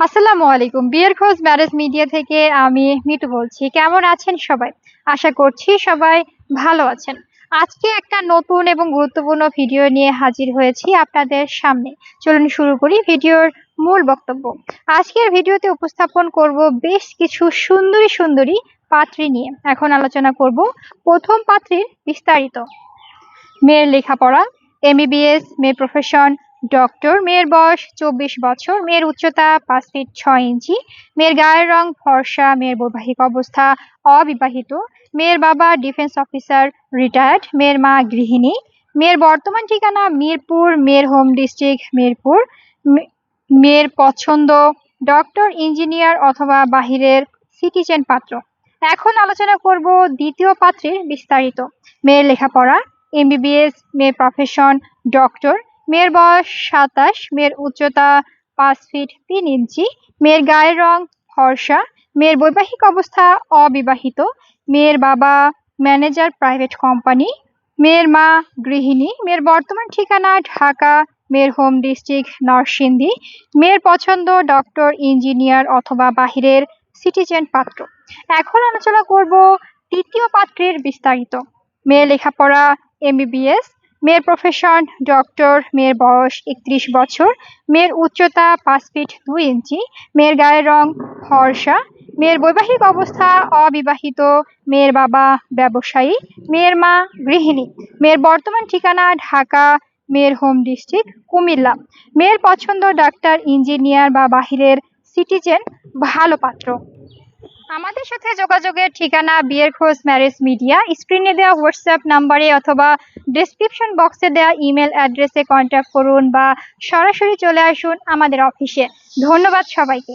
আসসালামু আলাইকুম। বিয়ের খোঁজ ম্যারেজ মিডিয়া থেকে আমি মিটু বলছি। কেমন আছেন সবাই? আশা করছি সবাই ভালো আছেন। আজকে একটা নতুন এবং গুরুত্বপূর্ণ ভিডিও নিয়ে হাজির হয়েছি আপনাদের সামনে। চলুন শুরু করি ভিডিওর মূল বক্তব্য। আজকের ভিডিওতে উপস্থাপন করব বেশ কিছু সুন্দরী সুন্দরী পাত্রী নিয়ে। এখন আলোচনা করব প্রথম পাত্রীর বিস্তারিত। মেয়ের লেখাপড়া এম এমবিবিএস মেয়ের প্রফেশন ডক্টর, মেয়ের বয়স চব্বিশ বছর, মেয়ের উচ্চতা পাঁচ ফিট ছয় ইঞ্চি, মেয়ের গায়ের রং ফর্সা, মেয়ের বৈবাহিক অবস্থা অবিবাহিত, মেয়ের বাবা ডিফেন্স অফিসার রিটায়ার্ড মেয়ের মা গৃহিণী, মেয়ের বর্তমান ঠিকানা মিরপুর, মেয়ের হোম ডিস্ট্রিক্ট মিরপুর মেয়ের পছন্দ ডক্টর ইঞ্জিনিয়ার অথবা বাহিরের সিটিজেন পাত্র। এখন আলোচনা করব দ্বিতীয় পাত্রের বিস্তারিত। মেয়ের লেখাপড়া এমবিবিএস মেয়ের প্রফেশন ডক্টর মেয়ের বয়স সাতাশ, মেয়ের উচ্চতা পাঁচ ফিট তিন ইঞ্চি, মেয়ের গায়ের রং ফর্সা, মেয়ের বৈবাহিক অবস্থা অবিবাহিত, মেয়ের বাবা ম্যানেজার প্রাইভেট কোম্পানি, মেয়ের মা গৃহিণী, মেয়ের বর্তমান ঠিকানা ঢাকা, মেয়ের হোম ডিস্ট্রিক্ট নরসিংদী, মেয়ের পছন্দ ডক্টর, ইঞ্জিনিয়ার অথবা বাহিরের সিটিজেন পাত্র। এখন আলোচনা করব তৃতীয় পাত্রের বিস্তারিত। মেয়ের লেখাপড়া এমবিবিএস মেয়ের প্রফেশন ডক্টর মেয়ের বয়স একত্রিশ বছর, মেয়ের উচ্চতা পাঁচ ফিট দুই ইঞ্চি মেয়ের গায়ের রং ফর্সা, মেয়ের বৈবাহিক অবস্থা অবিবাহিত, মেয়ের বাবা ব্যবসায়ী, মেয়ের মা গৃহিণী, মেয়ের বর্তমান ঠিকানা ঢাকা, মেয়ের হোম ডিস্ট্রিক্ট কুমিল্লা, মেয়ের পছন্দ ডাক্তার ইঞ্জিনিয়ার বা বাহিরের সিটিজেন ভালো পাত্র। আমাদের সাথে যোগাযোগের ঠিকানা বিয়ের খোঁজ ম্যারেজ মিডিয়া। স্ক্রিনে দেওয়া হোয়াটসঅ্যাপ নাম্বারে অথবা ডিসক্রিপশন বক্সে দেওয়া ইমেল অ্যাড্রেসে কন্ট্যাক্ট করুন বা সরাসরি চলে আসুন আমাদের অফিসে ধন্যবাদ সবাইকে।